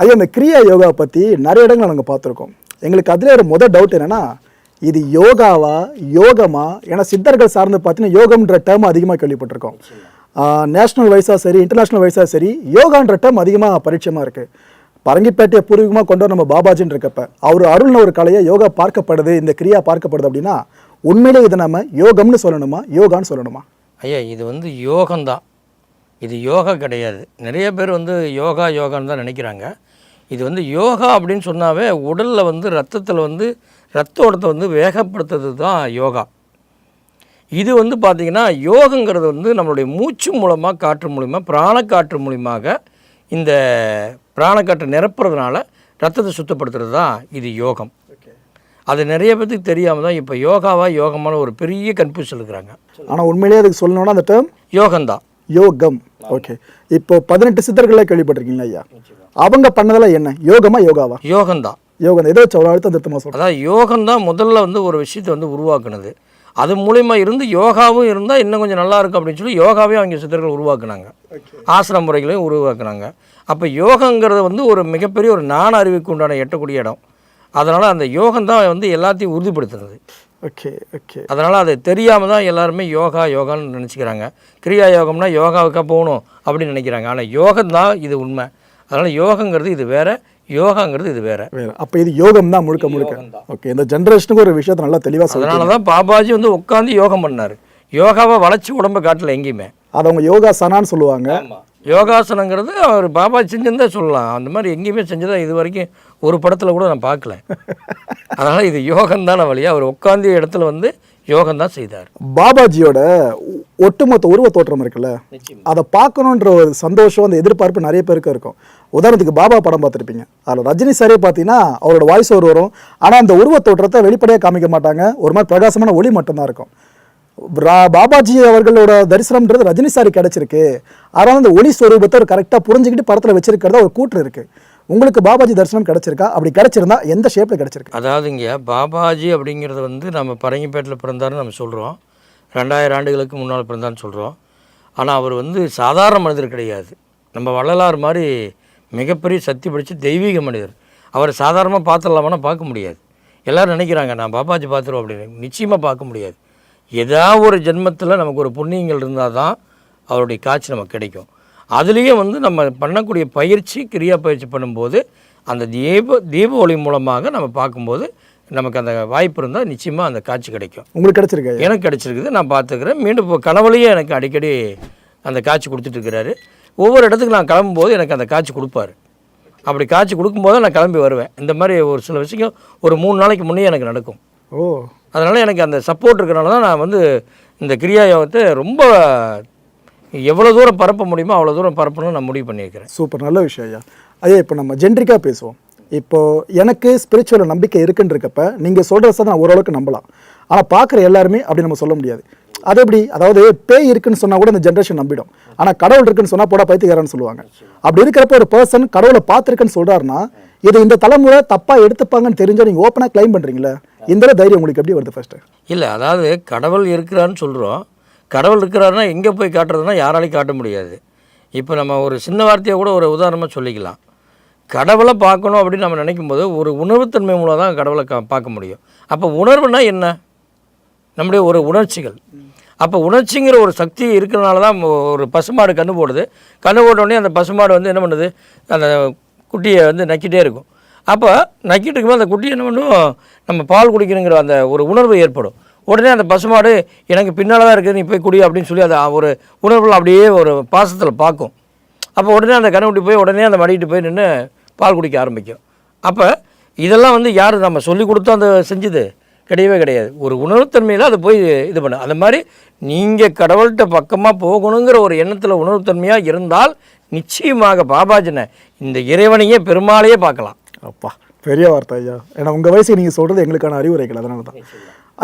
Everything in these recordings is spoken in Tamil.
ஐயா இந்த கிரியா யோகா பற்றி நிறைய இடங்கள் நாங்கள் பார்த்துருக்கோம். எங்களுக்கு அதில் ஒரு முதல் டவுட் என்னென்னா இது யோகாவா யோகமா? ஏன்னா சித்தர்கள் சார்ந்து பார்த்தீங்கன்னா யோகம்ன்ற டேர்ம் அதிகமாக கேள்விப்பட்டிருக்கோம். நேஷ்னல் வைஸாக சரி இன்டர்நேஷ்னல் வைஸாக சரி யோகான்ற டேர்ம் அதிகமாக பரிச்சயமாக இருக்குது பரங்கிப்பேட்டையை பூர்வீகமாக கொண்டு வர நம்ம பாபாஜின்னு இருக்கப்ப அவர் அருள்ன ஒரு கலையை யோகா பார்க்கப்படுது இந்த கிரியா பார்க்கப்படுது அப்படின்னா உண்மையிலே இதை நம்ம யோகம்னு சொல்லணுமா? யோகான்னு சொல்லணுமா? ஐயா இது வந்து யோகம்தான். இது யோகா கிடையாது. நிறைய பேர் வந்து யோகா யோகான்னு தான் நினைக்கிறாங்க. இது வந்து யோகா அப்படின்னு சொன்னாவே உடலில் வந்து ரத்தத்தில் வந்து ரத்த ஓட்டத்தை வந்து வேகப்படுத்துறது தான் யோகா. இது வந்து பார்த்திங்கன்னா யோகங்கிறது வந்து நம்மளுடைய மூச்சு மூலமாக காற்று மூலிமா பிராணக்காற்று மூலியமாக இந்த பிராணக்காற்றை நிரப்புறதுனால ரத்தத்தை சுத்தப்படுத்துறது தான் இது யோகம். அது நிறைய பேத்துக்கு தெரியாமல் தான் இப்போ யோகாவா யோகமான ஒரு பெரிய கன்ஃபியூஷன் இருக்கிறாங்க. ஆனால் உண்மையிலேயே அதுக்கு சொல்லணும்னா அந்த டேர்ம் யோகம்தான். யோகம். ஓகே இப்போ பதினெட்டு சித்தர்களை கேள்விப்பட்டிருக்கீங்களா ஐயா? அவங்க பண்ணதெல்லாம் என்ன? யோகமா யோகாவா? யோகம்தான். யோகம் ஏதோ அவ்வளோ அழுத்தம் திருத்தமாக சொல்கிறேன் அதாவது யோகம்தான் முதல்ல வந்து ஒரு விஷயத்தை வந்து உருவாக்குனது. அது மூலிமா இருந்து யோகாவும் இருந்தால் இன்னும் கொஞ்சம் நல்லா இருக்கும் அப்படின்னு சொல்லி யோகாவையும் அவங்க சித்தர்கள் உருவாக்குனாங்க. ஆசன முறைகளையும் உருவாக்குனாங்க. அப்போ யோகங்கிறது வந்து ஒரு மிகப்பெரிய ஒரு நாண அறிவுக்கு உண்டான எட்டக்கூடிய இடம். அதனால் அந்த யோகம் தான் வந்து எல்லாத்தையும் உறுதிப்படுத்துறது. ஓகே ஓகே அதனால் அது தெரியாமல் தான் எல்லாருமே யோகா யோகான்னு நினச்சிக்கிறாங்க. கிரியா யோகம்னா யோகாவுக்கா போகணும் அப்படின்னு நினைக்கிறாங்க. ஆனால் யோகம் தான் இது உண்மை. அதனால் யோகங்கிறது இது வேற யோகாங்கிறது இது வேற. வேற. அப்போ இது யோகம் தான் முழுக்க முழுக்க. ஓகே இந்த ஜென்ரேஷனுக்கு ஒரு விஷயத்தை நல்லா தெளிவாக அதனால தான் பாபாஜி வந்து உட்காந்து யோகம் பண்ணார். யோகாவை வளைச்சி உடம்ப காட்டல எங்கேயுமே. அதை அவங்க யோகா சனான்னு சொல்லுவாங்க யோகாசனங்கிறது அவர் பாபாஜி செஞ்சுருந்தே சொல்லலாம். அந்த மாதிரி எங்கேயுமே செஞ்சதா இது வரைக்கும் ஒரு படத்தில் கூட நான் பார்க்கல. அதனால் இது யோகம் தானே வழியா அவர் உட்காந்த இடத்துல வந்து யோகம் தான் செய்தார். பாபாஜியோட ஒ- ஒட்டுமொத்த உருவ தோற்றம் இருக்குல்ல? அதை பார்க்கணுன்ற ஒரு சந்தோஷம் அந்த எதிர்பார்ப்பு நிறைய பேருக்கு இருக்கும். உதாரணத்துக்கு பாபா படம் பார்த்துருப்பீங்க. அதில் ரஜினி சாரே பார்த்தீங்கன்னா அவரோட வாய்ஸ் ஓவர் வரும். ஆனால் அந்த உருவ தோற்றத்தை வெளிப்படையாக காமிக்க மாட்டாங்க. ஒரு மாதிரி பிரகாசமான ஒளி மட்டும்தான் இருக்கும். பாபாஜி அவர்களோட தரிசனம்ன்றது ரஜினி சாரி கிடச்சிருக்கு. அதனால் அந்த ஒளி ஸ்வரூபத்தை ஒரு கரெக்டாக புரிஞ்சுக்கிட்டு படத்தில் வச்சிருக்கிறதா ஒரு கூற்று இருக்குது உங்களுக்கு பாபாஜி தரிசனம் கிடச்சிருக்கா? அப்படி கிடச்சிருந்தா எந்த ஷேப்பில் கிடச்சிருக்கு? அதாவது இங்கே பாபாஜி அப்படிங்கிறது வந்து நம்ம பரங்கிப்பேட்டில் பிறந்தாருன்னு நம்ம சொல்கிறோம் ரெண்டாயிரம் ஆண்டுகளுக்கு முன்னால் பிறந்தான்னு சொல்கிறோம் ஆனால் அவர் வந்து சாதாரண மனிதர் கிடையாது. நம்ம வள்ளலார் மாதிரி மிகப்பெரிய சக்தி படித்து தெய்வீக மனிதர். அவரை சாதாரணமாக பார்த்துடலாமான்னா பார்க்க முடியாது. எல்லோரும் நினைக்கிறாங்க நான் பாபாஜி பார்த்துருவோம் அப்படின்னு. நிச்சயமாக பார்க்க முடியாது. ஏதாவது ஒரு ஜென்மத்தில் நமக்கு ஒரு புண்ணியங்கள் இருந்தால் தான் அவருடைய காட்சி நமக்கு கிடைக்கும். அதுலேயும் வந்து நம்ம பண்ணக்கூடிய பயிற்சி கிரியா பயிற்சி பண்ணும்போது அந்த தீப தீப ஒளி மூலமாக நம்ம பார்க்கும்போது நமக்கு அந்த வாய்ப்பு இருந்தால் நிச்சயமாக அந்த காட்சி கிடைக்கும். உங்களுக்கு கிடைச்சிருக்கா? எனக்கு கிடைச்சிருக்குது. நான் பார்த்துக்கிறேன். மீண்டும் இப்போ கனவுலையே எனக்கு அடிக்கடி அந்த காட்சி கொடுத்துட்டு இருக்கிறாரு. ஒவ்வொரு இடத்துக்கு நான் கிளம்பும்போது எனக்கு அந்த காட்சி கொடுப்பாரு. அப்படி காட்சி கொடுக்கும்போது நான் கிளம்பி வருவேன். இந்த மாதிரி ஒரு சில விஷயம் ஒரு மூணு நாளைக்கு முன்னே எனக்கு நடக்கும். ஓ. அதனால் எனக்கு அந்த சப்போர்ட் இருக்கிறனால தான் நான் வந்து இந்த கிரியா யோகத்தை ரொம்ப எவ்வளோ தூரம் பரப்ப முடியுமோ அவ்வளோ தூரம் பரப்பணும்னு நான் முடிவு பண்ணியிருக்கிறேன். சூப்பர். நல்ல விஷயம் ஐயா. ஐயா இப்போ நம்ம ஜென்ரிக்காக பேசுவோம். இப்போ எனக்கு ஸ்பிரிச்சுவல் நம்பிக்கை இருக்குன்னு இருக்கப்ப நீங்கள் சொல்கிறத நான் ஓரளவுக்கு நம்பலாம். ஆனால் பார்க்குற எல்லாருமே அப்படி நம்ம சொல்ல முடியாது. அது எப்படி? அதாவது பேய் இருக்குன்னு சொன்னால் கூட இந்த ஜென்ரேஷன் நம்பிடும். ஆனால் கடவுள் இருக்குன்னு சொன்னால் போட பைத்தியக்காரன்னு சொல்லுவாங்க. அப்படி இருக்கிறப்ப ஒரு பர்சன் கடவுளை பார்த்துருக்குன்னு சொல்கிறாருன்னா இது இந்த தலைமுறை தப்பாக எடுத்துப்பாங்கன்னு தெரிஞ்சால் நீங்கள் ஓப்பனாக க்ளைம் பண்ணுறீங்களே இந்த தைரியம் உங்களுக்கு எப்படி வருது ஃபஸ்ட்டு இல்லை அதாவது கடவுள் இருக்கிறான்னு சொல்கிறோம் கடவுள் இருக்கிறாருன்னா எங்கே போய் காட்டுறதுனா யாராலையும் காட்ட முடியாது. இப்போ நம்ம ஒரு சின்ன வார்த்தையை கூட ஒரு உதாரணமாக சொல்லிக்கலாம். கடவுளை பார்க்கணும் அப்படின்னு நம்ம நினைக்கும் போது ஒரு உணர்வுத்தன்மை மூலம் தான் கடவுளை கா பார்க்க முடியும். அப்போ உணர்வுனா என்ன? நம்முடைய ஒரு உணர்ச்சிகள். அப்போ உணர்ச்சிங்கிற ஒரு சக்தி இருக்கிறனால தான் ஒரு பசுமாடு கண்ணு போடுது. கண்ணு போட்டோடனே அந்த பசுமாடு வந்து என்ன பண்ணுது? அந்த குட்டியை வந்து நக்கிட்டே இருக்கும். அப்போ நக்கிட்டு இருக்கும்போது அந்த குட்டி என்ன பண்ணும்? நம்ம பால் குடிக்கணுங்கிற அந்த ஒரு உணர்வு ஏற்படும். உடனே அந்த பசுமாடு எனக்கு பின்னால் தான் இருக்குது நீ போய் குடி அப்படின்னு சொல்லி அதை ஒரு உணர்வில் அப்படியே ஒரு பாசத்தில் பார்க்கும். அப்போ உடனே அந்த கண்ணுக்குட்டி போய் உடனே அந்த மடிக்கிட்டு போய் நின்று பால் குடிக்க ஆரம்பிக்கும். அப்போ இதெல்லாம் வந்து யார் நம்ம சொல்லி கொடுத்தோம் அந்த செஞ்சது? கிடையவே கிடையாது. ஒரு உணர்வுத்தன்மையில் அதை போய் இது பண்ணு. அந்த மாதிரி நீங்கள் கடவுள்கிட்ட பக்கமாக போகணுங்கிற ஒரு எண்ணத்தில் உணர்வுத்தன்மையாக இருந்தால் நிச்சயமாக பாபாஜினை இந்த இறைவனையே பெருமாளையே பார்க்கலாம். அப்பா பெரிய வார்த்தை ஐயா. ஏன்னா உங்கள் வயசுக்கு நீங்கள் சொல்கிறது எங்களுக்கான அறிவுரைகள் அதனால தான்.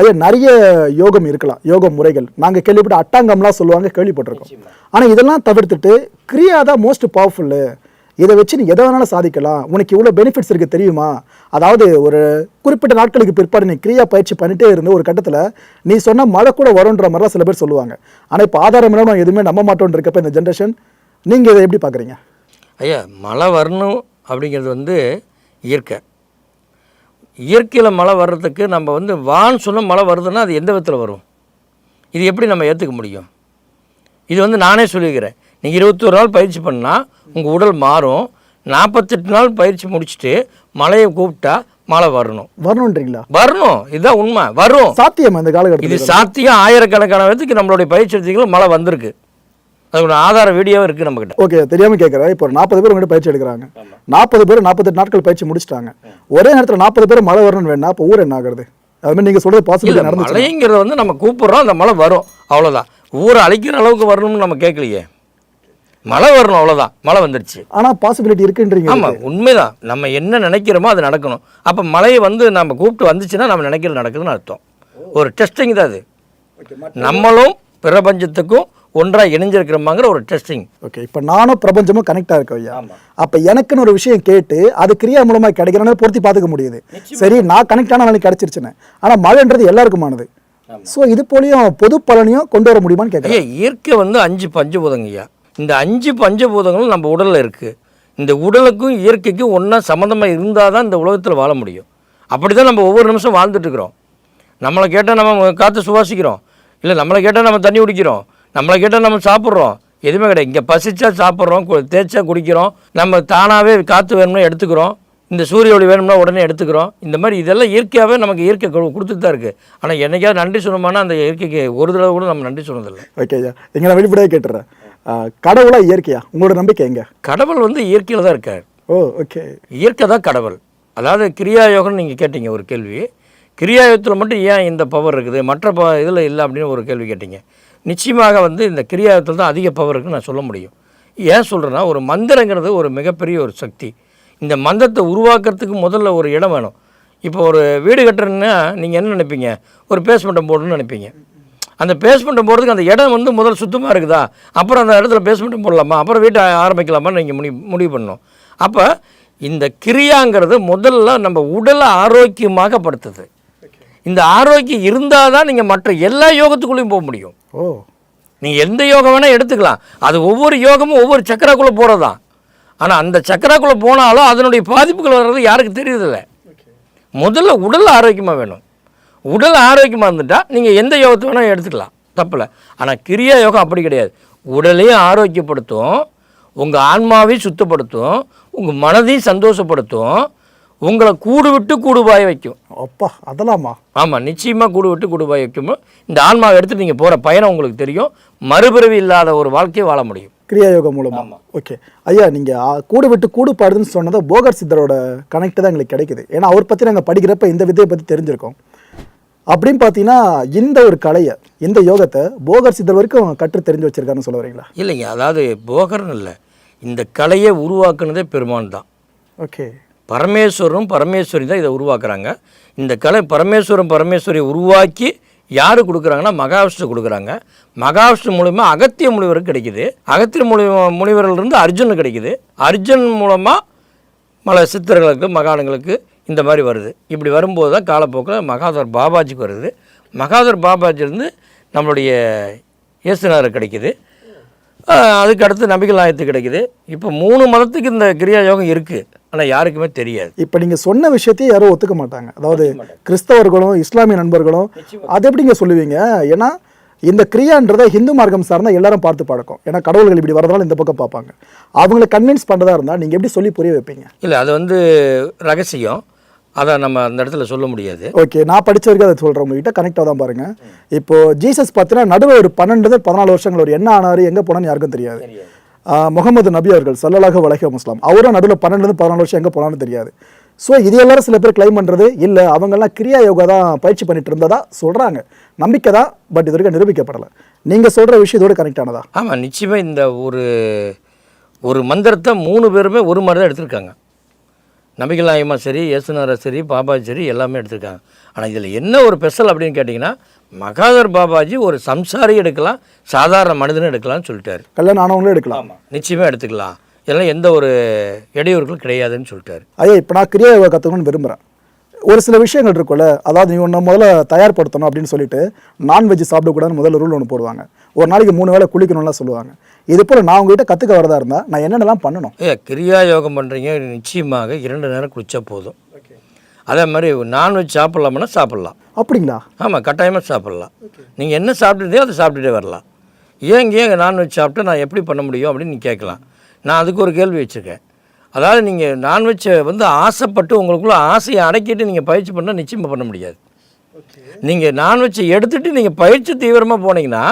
ஐயா நிறைய யோகம் இருக்கலாம் யோக முறைகள். நாங்கள் கேள்விப்பட்ட அட்டாங்கம்லாம் சொல்லுவாங்க கேள்விப்பட்டிருக்கோம். ஆனால் இதெல்லாம் தவிர்த்துட்டு கிரியா தான் மோஸ்ட் பவர்ஃபுல்லு இதை வச்சு நீ எதை வேணாலும் சாதிக்கலாம். உனக்கு இவ்வளோ பெனிஃபிட்ஸ் இருக்குது தெரியுமா? அதாவது ஒரு குறிப்பிட்ட நாட்களுக்கு பிற்பாடு நீ கிரியா பயிற்சி பண்ணிட்டே இருந்து ஒரு கட்டத்தில் நீ சொன்ன மழை கூட வரும்ன்ற மாதிரிலாம் சில பேர் சொல்லுவாங்க. ஆனால் இப்போ ஆதாரம் இல்லாமல் எதுவுமே நம்ப மாட்டோம்னு இருக்கப்ப இந்த ஜென்ரேஷன் நீங்கள் இதை எப்படி பார்க்குறீங்க ஐயா மழை வரணும் அப்படிங்கிறது வந்து இயற்கை. இயற்கையில் மழை வர்றதுக்கு நம்ம வந்து வான் சொன்ன மழை வருதுன்னா அது எந்த விதத்தில் வரும்? இது எப்படி நம்ம ஏற்றுக்க முடியும்? இது வந்து நானே சொல்லிக்கிறேன். நீங்கள் இருபத்தொரு நாள் பயிற்சி பண்ணால் உங்கள் உடல் மாறும். நாற்பத்தெட்டு நாள் பயிற்சி முடிச்சுட்டு மழையை கூப்பிட்டா மழை வரணும். வரணுன்றீங்களா? வரணும். இதுதான் உண்மை. வரும். சாத்தியம் இந்த இது காலகட்டத்தில் சாத்தியம். ஆயிரக்கணக்கான பேத்துக்கு நம்மளுடைய பயிற்சி எடுத்தீங்களும் மழை வந்திருக்கு. அதோட ஆதார வீடியோவும் இருக்குது நம்மக்கிட்ட ஓகே தெரியாம கேட்குறேன் இப்போ ஒரு நாற்பது பேர் உங்கள்கிட்ட பயிற்சி எடுக்கிறாங்க. நாற்பது பேர் நாற்பத்தெட்டு நாட்கள் பயிற்சி முடிச்சிட்டாங்க. ஒரே நேரத்தில் நாற்பது பேர் மழை வரணும்னு வேணா அப்போ ஊர் என்ன ஆகுறது? அது மாதிரி நீங்கள் சொல்றது இல்லை பாசிபிலிட்டி நடந்துச்சு மழைங்கிறத வந்து நம்ம கூப்பிட்றோம் அந்த மழை வரும் அவ்வளோதான் ஊரை அழிக்கிற அளவுக்கு வரணும்னு நம்ம கேட்கலையே. மழை வரணும் அவ்வளோதான் மழை வந்துருச்சு. ஆனால் பாசிபிலிட்டி இருக்குன்றீங்க ஆமாம் உண்மைதான். நம்ம என்ன நினைக்கிறோமோ அது நடக்கணும். அப்போ மழையை வந்து நம்ம கூப்பிட்டு வந்துச்சுன்னா நம்ம நினைக்கிறது நடக்குதுன்னு அர்த்தம். ஒரு டெஸ்டிங் தான் அது. நம்மளும் பிரபஞ்சத்துக்கும் ஒன்றாக இணைஞ்சிருக்கிறோமாங்கிற ஒரு டெஸ்டிங் ஓகே இப்போ நானும் பிரபஞ்சமும் கனெக்டாக இருக்கோம் ஐயா. அப்போ எனக்குன்னு ஒரு விஷயம் கேட்டு அது கிரியா மூலமாக கிடைக்கிறனால பொருத்தி பார்த்துக்க முடியுது. சரி நான் கனெக்ட் ஆன நாளைக்கு கிடைச்சிருச்சுன்னு. ஆனால் மழைன்றது எல்லாருக்குமானது. ஸோ இது போலயும் பொது பலனையும் கொண்டு வர முடியுமான்னு கேட்குறேன் ஐயா இயற்கை வந்து அஞ்சு பஞ்சபூதங்கய்யா இந்த அஞ்சு பஞ்சபூதங்களும் நம்ம உடலில் இருக்குது இந்த உடலுக்கும் இயற்கைக்கும் ஒன்றா சம்மந்தமாக இருந்தால் தான் இந்த உலகத்தில் வாழ முடியும். அப்படி தான் நம்ம ஒவ்வொரு நிமிஷம் வாழ்ந்துட்டு இருக்கிறோம். நம்மளை கேட்டால் நம்ம காற்று சுவாசிக்கிறோம். இல்லை நம்மளை கேட்டால் நம்ம தண்ணி குடிக்கிறோம். நம்மளை கேட்டால் நம்ம சாப்பிட்றோம். எதுவுமே கிடையாது. இங்கே பசிச்சா சாப்பிட்றோம் தேய்ச்சா குடிக்கிறோம். நம்ம தானாகவே காற்று வேணும்னா எடுத்துக்கிறோம். இந்த சூரிய ஒளி வேணும்னா உடனே எடுத்துக்கிறோம். இந்த மாதிரி இதெல்லாம் இயற்கையாகவே நமக்கு இயற்கை கொடு- கொடுத்துட்டு தான் இருக்குது ஆனால் என்னைக்காவது நன்றி சொன்னோம்னா அந்த இயற்கைக்கு ஒரு தடவை கூட நம்ம நன்றி சொன்னதில்லை ஓகே ஐயா. எங்க நான் வெளிப்படையாக கேட்டுறேன். ஆஹ், கடவுளா இயற்கையா? உங்களோட நம்பிக்கை எங்க? கடவுள் வந்து இயற்கையில் தான் இருக்கார். ஓ ஓகே இயற்கை தான் கடவுள். அதாவது கிரியா யோகம்னு நீங்கள் கேட்டீங்க ஒரு கேள்வி. கிரியா யோகத்தில் மட்டும் ஏன் இந்த பவர் இருக்குது? மற்ற ப இதில் இல்லை அப்படின்னு ஒரு கேள்வி கேட்டீங்க. நிச்சயமாக வந்து இந்த கிரியாகத்தில் தான் அதிக பவர் இருக்குன்னு நான் சொல்ல முடியும். ஏன் சொல்கிறேன்னா ஒரு மந்திரங்கிறது ஒரு மிகப்பெரிய ஒரு சக்தி. இந்த மந்திரத்தை உருவாக்குறதுக்கு முதல்ல ஒரு இடம் வேணும். இப்போ ஒரு வீடு கட்டுறதுன்னா நீங்கள் என்ன நினைப்பீங்க? ஒரு பேஸ்மெண்ட்டை போடணும்னு நினைப்பீங்க. அந்த பேஸ்மெண்ட்டை போடுறதுக்கு அந்த இடம் வந்து முதல்ல சுத்தமாக இருக்குதா? அப்புறம் அந்த இடத்துல பேஸ்மெண்ட்டும் போடலாமா? அப்புறம் வீட்டை ஆரம்பிக்கலாமா நீங்கள் முடிவு முடிவு பண்ணணும். அப்போ இந்த கிரியாங்கிறது முதல்ல நம்ம உடலை ஆரோக்கியமாக படுத்துது. இந்த ஆரோக்கியம் இருந்தால் தான் நீங்கள் மற்ற எல்லா யோகத்துக்குள்ளேயும் போக முடியும். ஓ. நீங்கள் எந்த யோகம் வேணால் எடுத்துக்கலாம். அது ஒவ்வொரு யோகமும் ஒவ்வொரு சக்கராக்குள்ளே போகிறது தான் ஆனால் அந்த சக்கராக்குள்ளே போனாலும் அதனுடைய பாதிப்புகள் வர்றது யாருக்கு தெரியுதில்ல முதல்ல உடல் ஆரோக்கியமாக வேணும். உடல் ஆரோக்கியமாக இருந்துட்டால் நீங்கள் எந்த யோகத்தை வேணால் எடுத்துக்கலாம். தப்பில்லை. ஆனால் கிரியா யோகம் அப்படி கிடையாது. உடலையும் ஆரோக்கியப்படுத்தும். உங்கள் ஆன்மாவையும் சுத்தப்படுத்தும். உங்கள் மனதையும் சந்தோஷப்படுத்தும். உங்களை கூடு விட்டு கூடுபாய வைக்கும். அப்பா அதெல்லாமா ஆமாம் நிச்சயமாக கூடு விட்டு கூடுபாய வைக்கும் இந்த ஆன்மாவை எடுத்துட்டு நீங்கள் போகிற பயணம் உங்களுக்கு தெரியும். மறுபிறவி இல்லாத ஒரு வாழ்க்கையை வாழ முடியும். கிரியா யோகம் மூலமா ஓகே. ஐயா நீங்க ஆ, கூடு விட்டு கூடு பாடுதுன்னு சொன்னதை போகர் சித்தரோட கனெக்ட் தான் எங்களுக்கு கிடைக்குது. ஏன்னா அவர் பத்தி நாங்க படிக்கிறப்ப இந்த வித்தையை பத்தி தெரிஞ்சிருக்கோம். அப்படின்னு பார்த்தீங்கன்னா இந்த ஒரு கலையை இந்த யோகத்தை போகர் சித்தர் வரைக்கும் கற்று தெரிஞ்சு வச்சிருக்காருன்னு சொல்ல வரீங்களா? இல்லைங்க அதாவது போகர்னு இல்லை. இந்த கலையை உருவாக்குனதே பெருமான் தான். ஓகே. பரமேஸ்வரரும் பரமேஸ்வரி தான் இதை உருவாக்குறாங்க. இந்த கலை பரமேஸ்வரன் பரமேஸ்வரியை உருவாக்கி யார் கொடுக்குறாங்கன்னா மகாவிஷ்ணு கொடுக்குறாங்க. மகாவிஷ்ணு மூலிமா அகத்திய முனிவருக்கு கிடைக்குது. அகத்திய முனி முனிவரிலிருந்து அர்ஜுன் கிடைக்குது. அர்ஜுன் மூலமாக பல சித்தர்களுக்கு மகான்களுக்கு இந்த மாதிரி வருது. இப்படி வரும்போது தான் காலப்போக்கில் மகாதர் பாபாஜிக்கு வருது. மகாதர் பாபாஜிலேருந்து நம்மளுடைய இயேசுநாதர் கிடைக்குது. அதுக்கு அடுத்து நபிகள் நாயத்து கிடைக்குது. இப்போ மூணு மதத்துக்கு இந்த கிரியா யோகம் இருக்குது ஆனால் யாருக்குமே தெரியாது. இப்போ நீங்க சொன்ன விஷயத்தையே யாரும் ஒத்துக்க மாட்டாங்க. அதாவது கிறிஸ்தவர்களும் இஸ்லாமிய நண்பர்களும் அதை எப்படிங்க சொல்லுவீங்க? ஏன்னா இந்த கிரியான்றதை ஹிந்து மார்க்கம் சார்ந்தா எல்லாரும் பார்த்து பழக்கம். ஏன்னா கடவுள்கள் இப்படி வரதால இந்த பக்கம் பார்ப்பாங்க. அவங்கள கன்வின்ஸ் பண்ணுறதா இருந்தால் நீங்க எப்படி சொல்லி புரிய வைப்பீங்க? இல்லை அது வந்து ரகசியம். அதை நம்ம அந்த இடத்துல சொல்ல முடியாது. ஓகே நான் படிச்ச வரைக்கும் அதை சொல்கிறேன் உங்ககிட்ட. கனெக்டாக தான் பாருங்க. இப்போ ஜீசஸ் பார்த்தீங்கன்னா நடுவில் ஒரு பன்னெண்டு பதினாலு வருஷங்கள் ஒரு என்ன ஆனாரு எங்கே போனான்னு யாருக்கும் தெரியாது. முகமது நபி அவர்கள் சல்லலாக வலைக முஸ்லாம் அவரும் நடுவில் பன்னெண்டு பதினாலு வருஷம் எங்கே போனான்னு தெரியாது. ஸோ இது எல்லாரும் சில பேர் கிளைம் பண்ணுறது இல்லை அவங்கெல்லாம் கிரியா யோகா தான் பயிற்சி பண்ணிட்டு இருந்ததா சொல்கிறாங்க நம்பிக்கை தான் பட் இது வரைக்கும் நிரூபிக்கப்படலை. நீங்கள் சொல்கிற விஷயம் இதோட கனெக்ட் ஆனதா? ஆமாம் நிச்சயமாக இந்த ஒரு ஒரு மந்திரத்தை மூணு பேருமே ஒரு மாதிரி தான் எடுத்திருக்காங்க. நபிகள் நாயமா சரி இயேசுநாதர் சரி பாபா சரி எல்லாமே எடுத்திருக்காங்க. ஆனால் இதில் என்ன ஒரு ஸ்பெஷல் அப்படின்னு கேட்டிங்கன்னா மகாதர் பாபாஜி ஒரு சம்சாரி எடுக்கலாம் சாதாரண மனிதனும் எடுக்கலாம்னு சொல்லிட்டாரு. கல்யாணம் ஆனவங்களும் எடுக்கலாம். நிச்சயமாக எடுத்துக்கலாம். இதெல்லாம் எந்த ஒரு இடையூறுகளும் கிடையாதுன்னு சொல்லிட்டாரு. ஐயா இப்போ நான் கிரியா யோகா கற்றுக்கணும்னு விரும்புகிறேன் ஒரு சில விஷயங்கள் இருக்குல்ல அதாவது நீ ஒன்று முதல்ல தயார்படுத்தணும் அப்படின்னு சொல்லிட்டு நான்வெஜ் சாப்பிடக்கூடாதுன்னு முதல்ல ரூல் ஒன்று போடுவாங்க. ஒரு நாளைக்கு மூணு வேளை குளிக்கணும்லாம் சொல்லுவாங்க. இது போல் நான் உங்ககிட்ட கற்றுக்க வரதா இருந்தால் நான் என்னென்னலாம் பண்ணணும்? ஏ கிரியா யோகம் பண்ணுறீங்க நிச்சயமாக இரண்டு நேரம் குளிச்சா போதும். அதே மாதிரி நான்வெஜ் சாப்பிட்லாம்னா சாப்பிட்லாம். அப்படிங்களா? ஆமாம் கட்டாயமாக சாப்பிட்லாம். நீங்கள் என்ன சாப்பிட்டுட்டே அதை சாப்பிட்டுட்டே வரலாம். ஏன் ஏன் நான்வெஜ் சாப்பிட்டு நான் எப்படி பண்ண முடியும் அப்படின்னு நீங்கள் கேட்கலாம். நான் அதுக்கு ஒரு கேள்வி வச்சுருக்கேன். அதாவது நீங்கள் நான்வெஜ்ஜை வந்து ஆசைப்பட்டு உங்களுக்குள்ள ஆசையை அடக்கிட்டு நீங்கள் பயிற்சி பண்ணால் நிச்சயமாக பண்ண முடியாது. நீங்கள் நான்வெஜ்ஜை எடுத்துகிட்டு நீங்கள் பயிற்சி தீவிரமாக போனீங்கன்னா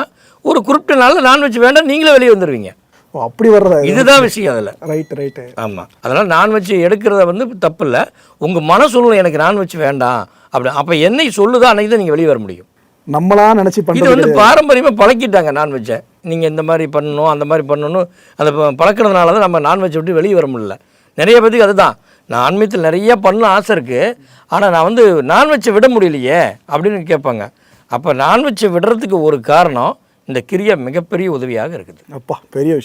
ஒரு குறிப்பிட்ட நாளில் நான்வெஜ் வேண்டாம் நீங்களே வெளியே வந்துடுவீங்க ஓ அப்படி வர்றதா இதுதான் விஷயம் அதில். ரைட் ரைட்டு ஆமாம் அதனால் நான்வெஜ் எடுக்கிறத வந்து தப்பு இல்லை உங்கள் மன சூழ்நிலை எனக்கு நான்வெஜ் வேண்டாம். அப்படி அப்போ என்னை சொல்லுதோ அன்னைக்கு தான் நீங்கள் வெளியே வர முடியும். நம்மளா நினச்சி இது வந்து பாரம்பரியமாக பழக்கிட்டாங்க நான்வெஜ்ஜை நீங்கள் இந்த மாதிரி பண்ணணும் அந்த மாதிரி பண்ணணும் அதை பழக்கறதுனால தான் நம்ம நான்வெஜ் விட்டு வெளியே வர முடியல. நிறைய பேத்துக்கு அதுதான். நான் ஆன்மீகத்தில் நிறைய பண்ண ஆசை இருக்குது ஆனால் நான் வந்து நான்வெஜ்ஜை விட முடியலையே அப்படின்னு கேட்பாங்க. அப்போ நான்வெஜ்ஜை விடுறதுக்கு ஒரு காரணம் இந்த கிரியை மிகப்பெரிய உதவியாக இருக்குது. அப்பா பெரிய விஷயம்.